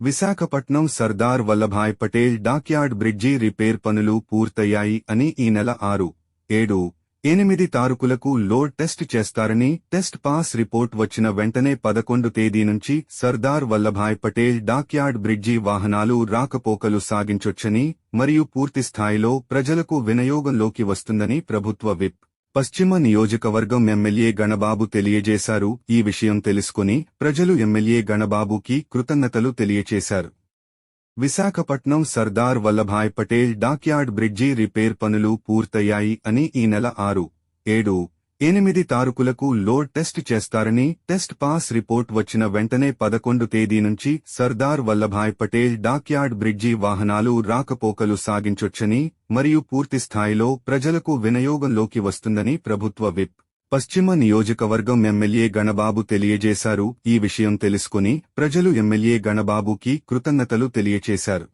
Visakhapatnam Sardar Vallabhbhai Patel dockyard bridge repair పనులు పూర్తయ్యాయి అని ఈ నెల ఆరు ఏడు ఎనిమిది తారుకులకు లోడ్ టెస్ట్ చేస్తారని టెస్ట్ పాస్ రిపోర్ట్ వచ్చిన వెంటనే పదకొండు తేదీ నుంచి సర్దార్ వల్లభాయ్ పటేల్ డాక్యార్డ్ బ్రిడ్జి వాహనాలు రాకపోకలు సాగించొచ్చని మరియు పూర్తిస్థాయిలో ప్రజలకు వినియోగంలోకి వస్తుందని ప్రభుత్వ విప్. పశ్చిమ నియోజకవర్గం ఎమ్మెల్యే గణబాబు తెలియజేశారు. ఈ విషయం తెలుసుకుని ప్రజలు ఎమ్మెల్యే గణబాబుకి కృతజ్ఞతలు తెలియచేశారు. Visakhapatnam Sardar Vallabhbhai Patel dockyard bridge repair పనులు పూర్తయ్యాయి అని ఈ నెల ఆరు ఏడు ఎనిమిది తారుకులకు లోడ్ టెస్ట్ చేస్తారని టెస్ట్ పాస్ రిపోర్ట్ వచ్చిన వెంటనే పదకొండు తేదీ నుంచి సర్దార్ వల్లభాయ్ పటేల్ డాక్యార్డ్ బ్రిడ్జి వాహనాలు రాకపోకలు సాగించొచ్చని మరియు పూర్తి స్థాయిలో ప్రజలకు వినియోగంలోకి వస్తుందని ప్రభుత్వ విప్. పశ్చిమ నియోజకవర్గం ఎమ్మెల్యే గణబాబు తెలియజేశారు. ఈ విషయం తెలుసుకుని ప్రజలు ఎమ్మెల్యే గణబాబుకి కృతజ్ఞతలు తెలియచేశారు.